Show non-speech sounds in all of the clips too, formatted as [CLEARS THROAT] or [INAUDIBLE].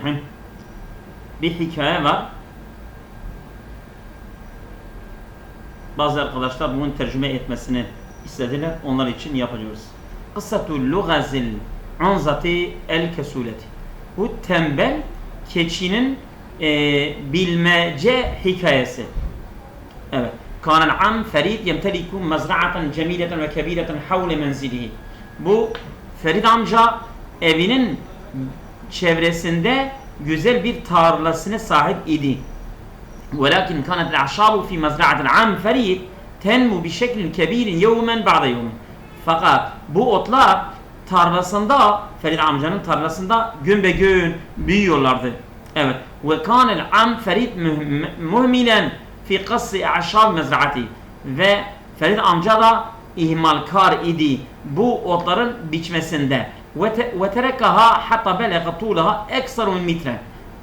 Bismillahirrahmanirrahim. Bir hikaye var. Bazı arkadaşlar bunun tercüme etmesini istediler. Onlar için yapıyoruz. Kıssatul lugazil anzati el kesuleti. Bu tembel keçinin e, bilmece hikayesi. Evet. Kanal am ferid yemteliku mezra'atan cemileten ve kebireten havle menzilihi. Bu Ferid amca evinin çevresinde güzel bir tarlasına sahip idi. Velakin kanat al-ashabu fi mazra'at al-am ferid tenmu bi şeklin kebirin yevmen ba'da yevmin. Fakat bu otlar tarlasında Ferid amcanın tarlasında gün be gün büyüyorlardı. Evet. Ve kanel am Ferid muhmilen fi qassi a'şab mezraati. Ve Ferid amca da ihmalkar idi bu otların biçmesinde ve terekaha hatta belega tulaha ekser min metre.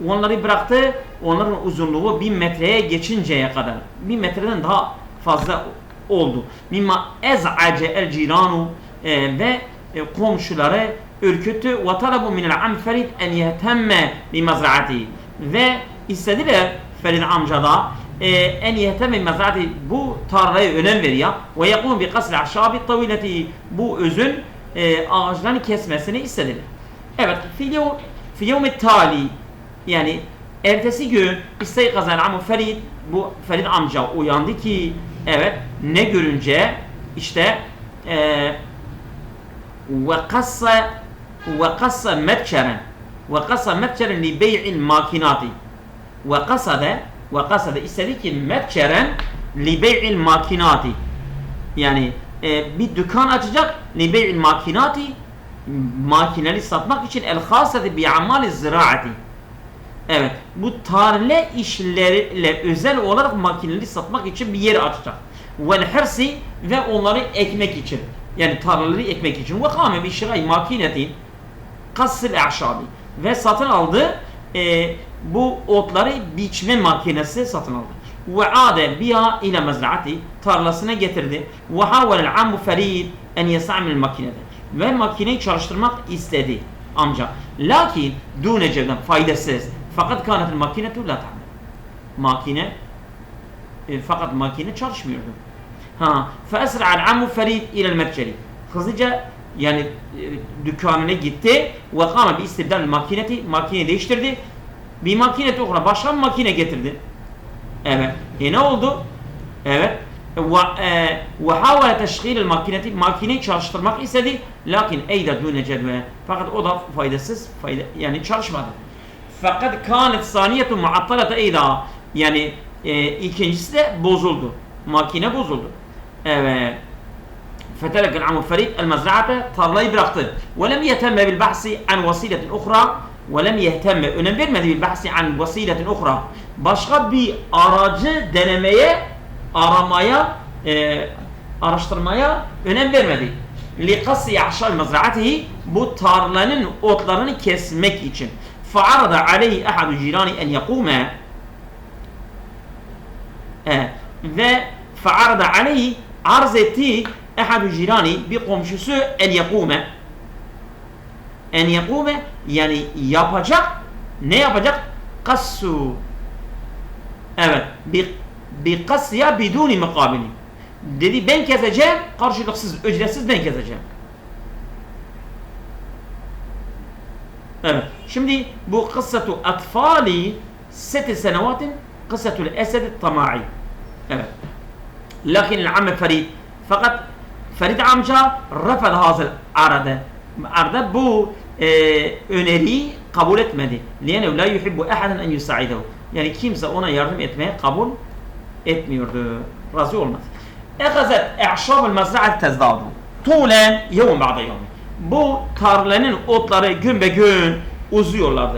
Onları bıraktı onların uzunluğu bin metreye geçinceye kadar. Bin metreden daha fazla oldu. Mimma ez'ace el ciranu e, ve e, komşuları ürküttü. Ve talabu minel am Ferit en yehtemme bi mezraati ve istediler Ferit amca da e, en yehtemme bi mezraati bu tarlaya önem veriyor. Ve yakum bi kasl ahşabi tavileti bu özün e, ağaçlarını kesmesini istediler. Evet, fi fi yevmi tali yani ertesi gün isteykazan amu Ferit bu Ferit amca uyandı ki evet ne görünce işte e, ve kassa ve kassa metçeren ve kassa metçeren li bey'il makinati ve kasade ve kasade istedi ki metçeren li bey'il makinati yani e, bir dükkan açacak li bey'il makinati makineleri satmak için el hasedi bi amali ziraati Evet. Bu tarla işleriyle özel olarak makineleri satmak için bir yer açacak. Vel hirsi ve onları ekmek için. Yani tarlaları ekmek için. Ve kâme bi şiray makinetin kassil ahşabi. Ve satın aldı e, bu otları biçme makinesi satın aldı. Ve ade biha ile mezraati tarlasına getirdi. Havelel ammu ferid en yesa'mil makinede. Ve makineyi çalıştırmak istedi amca. Lakin dune cevden faydasız. Fakat kânetel makinetu la ta'mel. Makine e, fakat makine çalışmıyordu. Ha, fesra'al ammu ferid ile merceri. Hızlıca yani e, dükkanına gitti ve kâme bi istibdal makineti makine değiştirdi. Bir makine okura başka bir makine getirdi. Evet. E ne oldu? Evet. Ve e, ve havale teşgil makineti makineyi çalıştırmak istedi. Lakin eyda dune cedve. Fakat o da faydasız fayda yani çalışmadı. Fakat kânet saniyetu muattalete eyda. Yani e, ikincisi de bozuldu. Makine bozuldu. Evet. فترك العم فريد المزرعة tarlayı bıraktı. ولم يهتم بالبحث عن وسيلة أخرى ولم يهتم önem vermedi بالبحث عن وسيلة أخرى başka bir aracı denemeye aramaya e, araştırmaya önem vermedi. لقص يعشر مزرعته bu tarlanın otlarını kesmek için. فعرض عليه أحد جيراني أن يقوم e, ve فعرض عليه arz etti ehadu jirani bir komşusu en yakume en yakume yani yapacak ne yapacak kassu evet bir bir kasya biduni mukabili dedi ben keseceğim karşılıksız ücretsiz ben keseceğim evet şimdi bu kıssatu atfali sete senevatin kıssatul esed tama'i evet lakin el-amme ferid fakat Ferit amca rafad hazır arada. Arada bu e, öneriyi kabul etmedi. Liyenev la yuhibbu ahadan en yusaidehu. Yani kimse ona yardım etmeye kabul etmiyordu. Razı olmadı. Ekazet e'şabul mezra'at tezdadu. Tulen yevm ba'da yevm. Bu tarlanın otları gün be gün uzuyorlardı.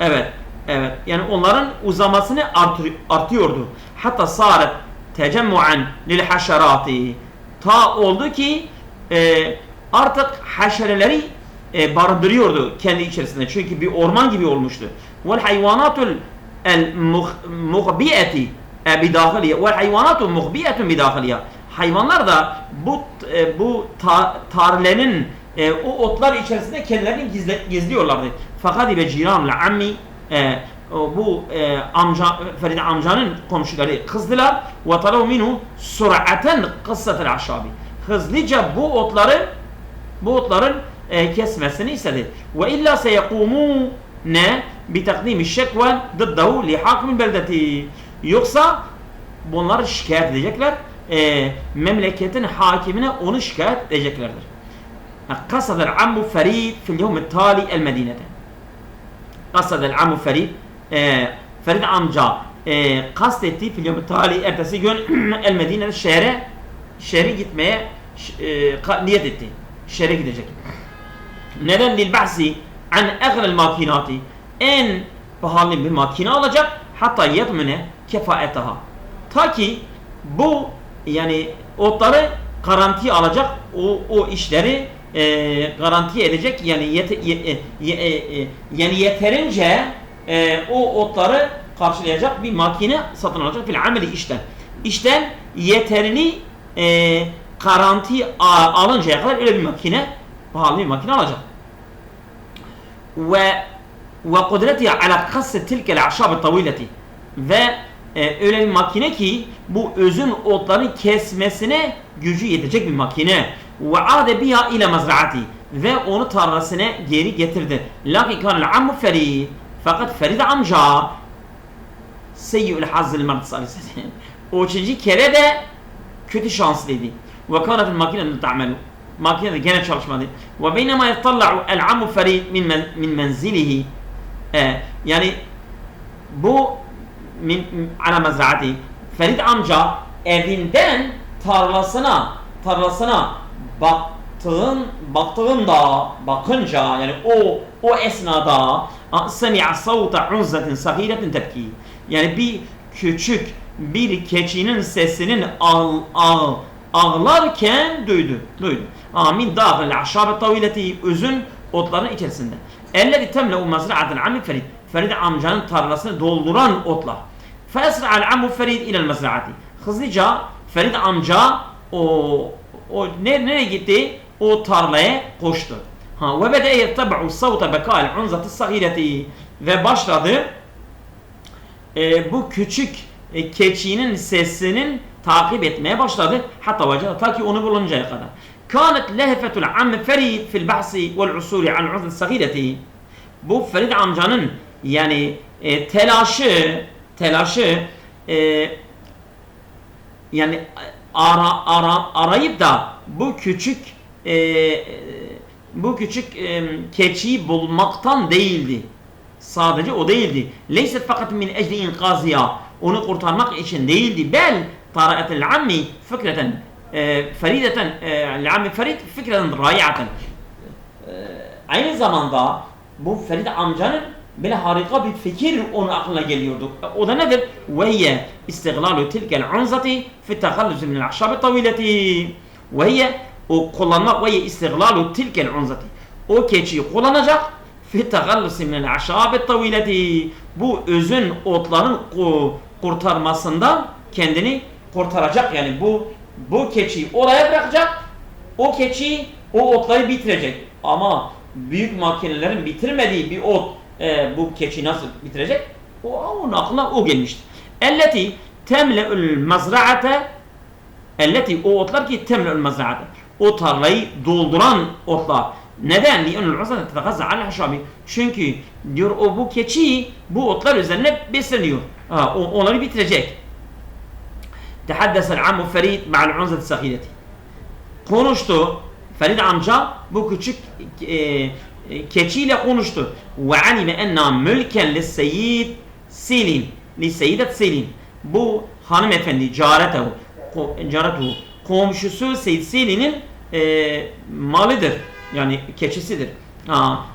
Evet. Evet. Yani onların uzamasını artır, artıyordu. Hatta saret tecemmuan lil haşerati ta oldu ki e, artık haşereleri e, barındırıyordu kendi içerisinde. Çünkü bir orman gibi olmuştu. Vel hayvanatul el muhbiyeti bidahiliye vel hayvanatul muhbiyetun bidahiliye. Hayvanlar da bu e, bu ta, tarlenin e, o otlar içerisinde kendilerini gizle, gizliyorlardı. Fakat ve ciranul ammi e, bu e, amca Feride amcanın komşuları kızdılar ve talabu minhu sur'aten kıssatel aşabi. Hızlıca bu otları bu otların e, kesmesini istedi. Ve illa seyekumû ne bi takdimi şekven dıddahu li hakimin beldeti. Yoksa bunları şikayet edecekler. E, memleketin hakimine onu şikayet edeceklerdir. Kasadel ammu ferid fil yevmi tali el medinete. Kasadel ammu ferid e, Ferid amca e, kastetti fil yevmi tali ertesi gün [CLEARS THROAT] el medinete şehre şehri gitmeye e, niyet etti. Şehre gidecek. Neden lil bahsi an egrel makinati en pahalı bir makine alacak hatta yetmine kefaetaha. Ta ki bu yani otları garanti alacak o, o işleri e, garanti edecek yani yete, ye, ye, e, yani yeterince e, o otları karşılayacak bir makine satın alacak fil ameli işten. İşten yeterini e, garanti alıncaya kadar öyle bir makine pahalı bir makine alacak. Ve ve kudreti ala kasse tilkel ahşab tavileti ve e, öyle bir makine ki bu özün otların kesmesine gücü yetecek bir makine. Ve ade biha ile mazraati ve onu tarlasına geri getirdi. Lakin kanel ammu ferid fakat Feride amca seyyül hazzil mert sallallahu O üçüncü kere de kötü şanslıydı. Ve kânetil makine ta'melu. Makine de gene çalışmadı. Ve beynema yettalla'u el ammu ferid min, men, min menzilihi. Ee, yani bu min, ala mezraati Ferid amca evinden tarlasına tarlasına baktığın baktığında bakınca yani o o esnada semi'a savta unzatin sahiretin tepki yani bir küçük bir keçinin sesinin ağ, ağ, ağlarken duydu. Duydu. Amin dâhil ahşâbe tavileti üzün otların içerisinde. Ellezi temle'u mazra'aten ammi Ferid. Ferid amcanın tarlasını dolduran otlar. Fesra'al ammu Ferid ilel mazra'ati. Hızlıca Ferid amca o o nereye gitti? O tarlaya koştu. Ha ve bede yettab'u savta bekal unzati sagireti ve başladı e, bu küçük e, keçinin sesinin takip etmeye başladı. Hatta vecada ta ki onu buluncaya kadar. Kanet lehfetul amm Ferid fil bahsi vel usuli an uzun sagireti. Bu Ferid amcanın yani e, telaşı telaşı e, yani ara, ara, arayıp da bu küçük e, bu küçük e, keçiyi bulmaktan değildi. Sadece o değildi. Leyset fakat min ecli inkaziya. Onu kurtarmak için değildi. Bel taraetel ammi fikreten e, ferideten e, ammi ferid fikreten rayaten. E, aynı zamanda bu Ferid amcanın böyle harika bir fikir onun aklına geliyordu. O da nedir? Ve istihlalu tilkel unzati fi tehallus min al-ahşab tavileti. Ve o kullanmak ve istihlalu tilkel unzati. O keçiyi kullanacak fi tegallusi minel aşabi tavileti. Bu özün otların kurtarmasından kendini kurtaracak. Yani bu bu keçiyi oraya bırakacak. O keçi o otları bitirecek. Ama büyük makinelerin bitirmediği bir ot e, bu keçi nasıl bitirecek? O onun aklına o gelmişti. Elleti temle'ül mazra'ate elleti o otlar ki temle'ül mazra'ate o tarlayı dolduran otlar. Neden? لِيَنُ الْعُزَةَ تَتَغَزَّ عَلَى الْحَشَابِ Çünkü diyor o bu keçi bu otlar üzerine besleniyor. Ha, o, onları bitirecek. تحدث العم فريد مع العنزة السخيلة konuştu. Ferid amca bu küçük e, e, keçiyle konuştu. Ve alime enna mülken li seyyid Silin. Li seyyidet Silin. Bu hanımefendi caretehu. Caretehu. Komşusu Seyyid Silin'in e, malıdır. Yani keçisidir.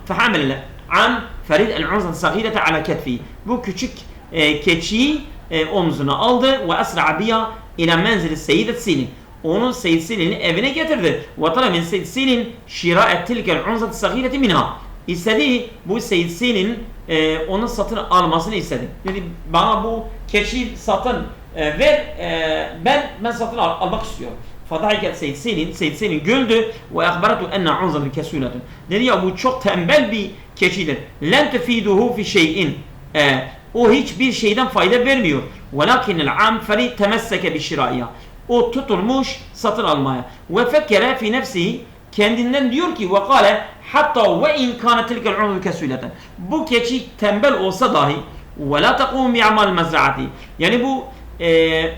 Fehamel an Ferid el-Unzan sagirete ala ketfi. Bu küçük e, keçiyi e, omzuna aldı ve esra biya ila menzili Seyyidet Silin. Onu Seyyid Silin'in evine getirdi. Ve tala min Seyyid Silin şiraet tilkel unzat sagireti minha. İstedi bu Seyyid Silin e, onu satın almasını istedi. Dedi bana bu keçi satın e, ver e, ben ben satın al, almak istiyorum. Fadahiket Seyyid Selin, Seyyid Selin güldü ve akbaratu enne unzatun kesuletun. Dedi ya bu çok tembel bir keçidir. Len tefiduhu fi şeyin. E, o hiçbir şeyden fayda vermiyor. Velakin el am Ferid temesseke bi şiraiha. O tutulmuş satın almaya. Ve fekkere fi nefsihi kendinden diyor ki ve kâle hatta ve in kâne tilkel unudu kesûleten. Bu keçi tembel olsa dahi ve la tekûm bi'amal mezraati. Yani bu e, m,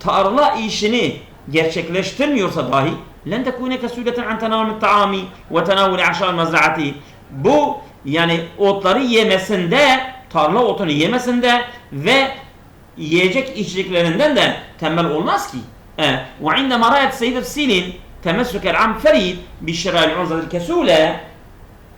tarla işini gerçekleştirmiyorsa dahi tekune kesuleten an tenavül taami ve tenavül aşal mezraati. Bu yani otları yemesinde, tarla otunu yemesinde ve yiyecek içeceklerinden de tembel olmaz ki. Seyyid Silin temessük el-am ferid bi şirâil unzatil kesûle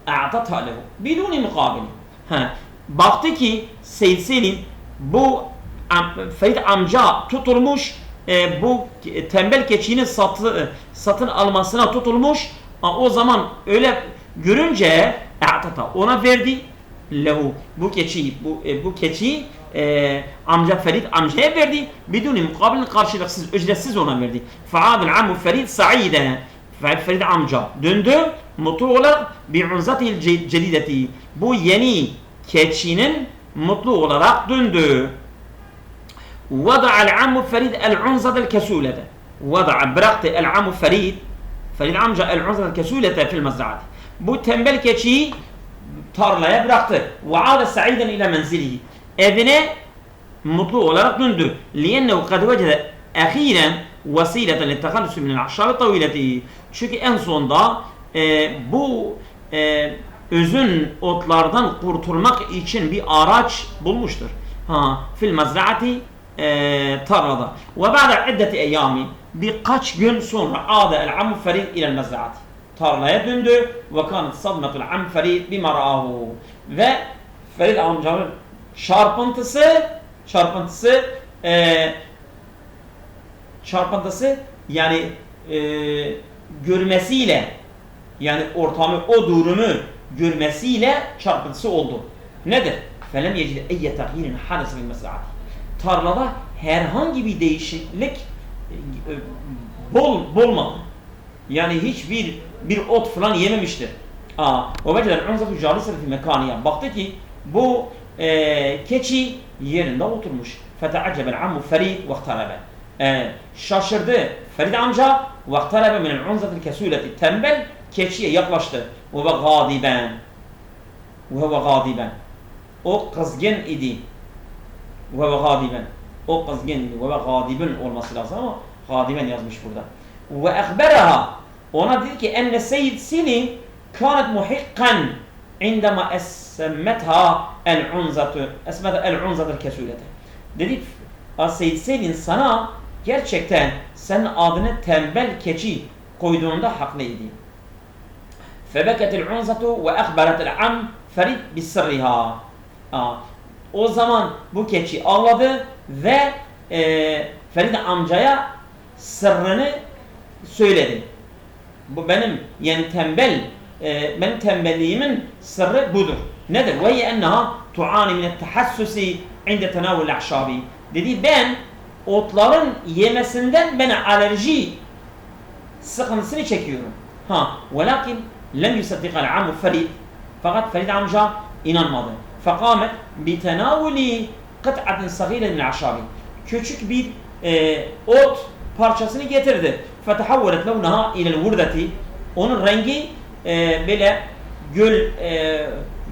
a'tatha lehu biduni mukabil. Ha, baktı ki Seyyid Selim bu am- amca tutulmuş e, bu tembel keçinin satı, satın almasına tutulmuş. O zaman öyle görünce a'tata ona verdi lehu. Bu keçiyi bu e, bu keçiyi e, amca Ferit amcaya verdi. Biduni mukabil karşılıksız ücretsiz ona verdi. Faadil amu Ferit sa'ide. Ferit amca döndü mutlu olarak bi unzatil ce- cedideti. Bu yeni keçinin mutlu olarak döndü Vada al amu Ferid el unzadel kesulete. Vada bıraktı el amu Ferid. Ferid amca el fil mazraati. Bu tembel keçiyi tarlaya bıraktı. Ve ade sa'iden ile menzilihi. Evine mutlu olarak döndü. Liyennehu kad vecede ahiren vesileten littehalüsü minel ahşavi tavileti. Çünkü en sonda e, bu e, özün otlardan kurtulmak için bir araç bulmuştur. Ha, fil mazraati e, tarlada ve ba'da iddeti eyyami birkaç gün sonra ade el ammu ferid ile mezraati tarlaya döndü ve kanat sadmetul am ferid bima ra'ahu ve Ferid amcanın çarpıntısı çarpıntısı e, çarpıntısı yani e, görmesiyle yani ortamı o durumu görmesiyle çarpıntısı oldu. Nedir? Yecide eyye tahyirin hadesi bil mesraati. Tarlada herhangi bir değişiklik e, e, bol bolmadı. Yani hiçbir bir ot falan yememiştir. Aa, o veceden unzatu calisel fi mekaniye. Baktı ki bu e, keçi yerinde oturmuş. Feteaccebel ammu Ferid ve ihtarebe. E, şaşırdı Ferid amca ve ihtarebe minel unzatil kesuleti. Tembel keçiye yaklaştı. Ve ve gadiben. Ve ve gadiben. O kızgın idi ve ve gadiben. O kız kendini ve ve gadiben olması lazım ama gadiben yazmış burada. Ve ehberaha. Ona dedi ki enne seyyid sini kanet muhikkan indama esmetha el unzatu esmetha el unzatu kesulete. Dedi Seyyid Selin sana gerçekten senin adını tembel keçi koyduğunda hak haklıydı. Febeket el unzatu ve ehberet el am ferid bisirriha o zaman bu keçi ağladı ve e, Ferid amcaya sırrını söyledi. Bu benim yani tembel e, benim tembelliğimin sırrı budur. Nedir? Hiye enneha tuani min tehassusi inde tenavul ahşabi. Dedi ben otların yemesinden ben alerji sıkıntısını çekiyorum. Ha, velakin lem yusaddiqal amu Ferid. Fakat Ferid amca inanmadı. Fekamet bi tenavuli kıt'atin sagire min ahşabi. Küçük bir e, ot parçasını getirdi. Fetehavvelet levnaha ilel vurdati. Onun rengi e, böyle göl e,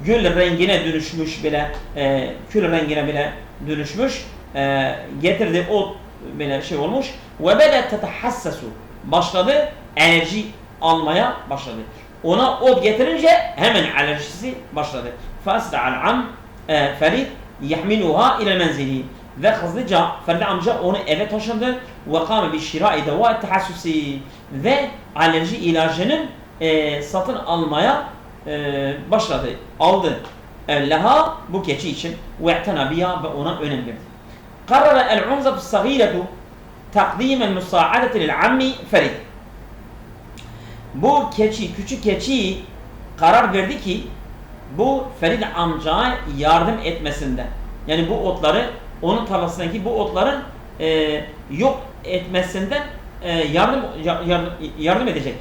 göl rengine dönüşmüş bile e, kül rengine bile dönüşmüş e, getirdi o böyle şey olmuş ve bede tetahassasu başladı enerji almaya başladı ona ot getirince hemen alerjisi başladı fasda'al am e, Ferid yahmiluha ile menzili ve hızlıca Ferdi amca onu eve taşındı ve kâme bi şirai deva tehassusi ve alerji ilacının e, satın almaya e, başladı. Aldı. E, leha bu keçi için ve i'tena biha ve ona önem verdi. Karara el-unzatu sagiretu takdim el-musaadeti lil-ammi Ferid. Bu keçi, küçük keçi karar verdi ki bu Ferid amca yardım etmesinde. Yani bu otları onun tarlasındaki bu otların e, yok etmesinden e, yardım, yardım yardım edecek.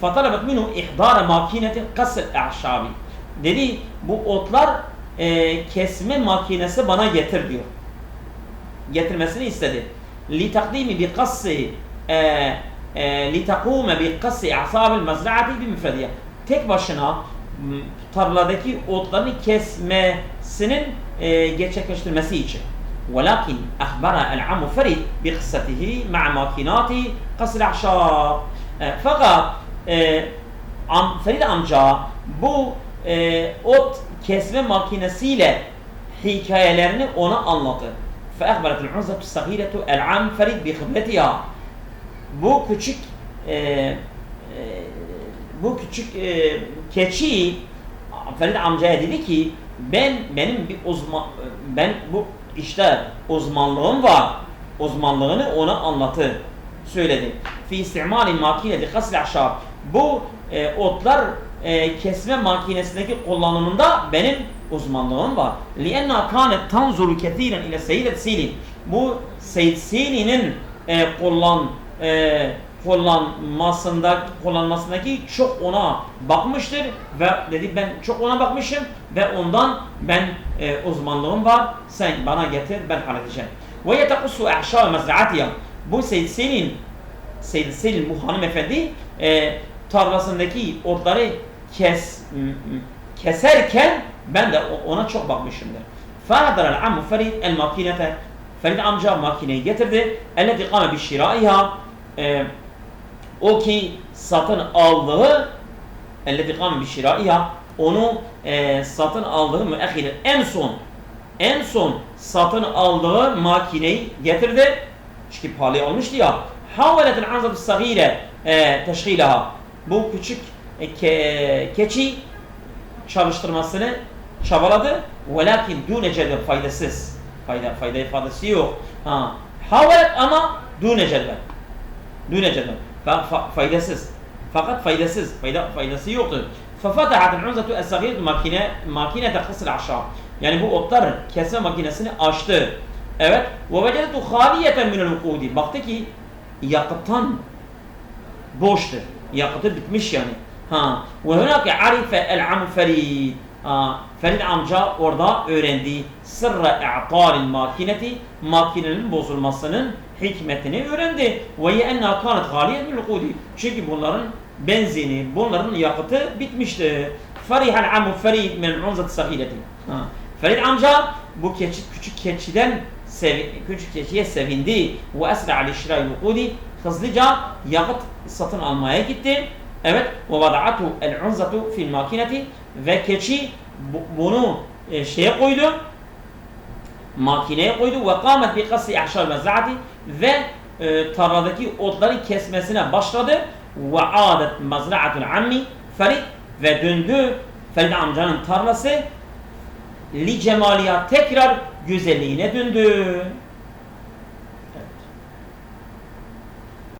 Fatalabet minhum ihdara makineti kasr ahşabi. Dedi bu otlar e, kesme makinesi bana getir diyor. Getirmesini istedi. Li takdimi bi kassi e, e, li takume bi kassi asabil mezra'ati bi müfrediye. Tek başına tarladaki otlarını kesmesinin e, gerçekleştirmesi için. ولكن أخبر العم فريد بقصته مع ماكينات قص الأعشاب. E, fakat e, am, Ferid amca bu e, ot kesme makinesiyle hikayelerini ona anlattı. فأخبرت العنزة الصغيرة العم فريد بخبرتها. Bu küçük e, e, bu küçük e, keçi Ferit amcaya dedi ki ben benim bir uzman ben bu işte uzmanlığım var. Uzmanlığını ona anlatı söyledi. Fi istimali makineti gasl ahşab. Bu e, otlar e, kesme makinesindeki kullanımında benim uzmanlığım var. Lienna kanet tanzuru ketiren ile seyidet silin. Bu seyid silinin e, kullan e, kullanmasında kullanmasındaki çok ona bakmıştır ve dedi ben çok ona bakmışım ve ondan ben e, uzmanlığım var sen bana getir ben halledeceğim. Ve yetekussu ahşâ mezraatiya bu Seyyid Selin Seyyid Selin bu hanımefendi e, tarlasındaki otları kes m- m- keserken ben de o- ona çok bakmışımdır. فَهَدَرَ الْعَمُّ فَرِيدْ الْمَاكِنَةَ Ferid amca makineyi getirdi. اَلَّذِي قَامَ بِشِرَائِهَا e, o ki satın aldığı elleti kam bi şiraiha onu e, satın aldığı müekhire en son en son satın aldığı makineyi getirdi. Çünkü pahalıya almıştı ya. Havaletin anzatı sagire teşhilaha. Bu küçük e, ke, keçi çalıştırmasını çabaladı. Velakin dune cedven faydasız. Fayda, fayda ifadesi yok. Ha. Havalet ama dune cedven. Dune cedven. ففايدسز فقط فايدسز فايدا فايدسي يقتل ففتحت العنزة الصغيرة ماكينة ماكينة تخص العشاب يعني هو اضطر كسم ماكينسني أشتر. evet ووجدت خالية من الوقود. بقتك يقطن بوشتر. يقطن بتمش يعني. ها. وهناك عرف العم فريد Ferid amca orada öğrendi. Sırra i'talil makineti makinenin bozulmasının hikmetini öğrendi. Ve ye enna kanat galiyet min ukudi. Çünkü bunların benzini, bunların yakıtı bitmişti. Farihal amu Ferid min unzat sahileti. Ha. Ferid amca bu keçi, küçük keçiden küçük keçiye sevindi. Ve esra ali şirai vukudi. Hızlıca yakıt satın almaya gitti. Evet. Ve vada'atu el unzatu fil makineti. Ve keçi bu- bunu e, şeye koydu. Makineye koydu. Ve kâmet bi kası ahşar mezraati. Ve e, tarladaki otları kesmesine başladı. Ve adet mezra'atul ammi Ferid ve döndü Ferid amcanın tarlası li cemaliya tekrar güzelliğine döndü.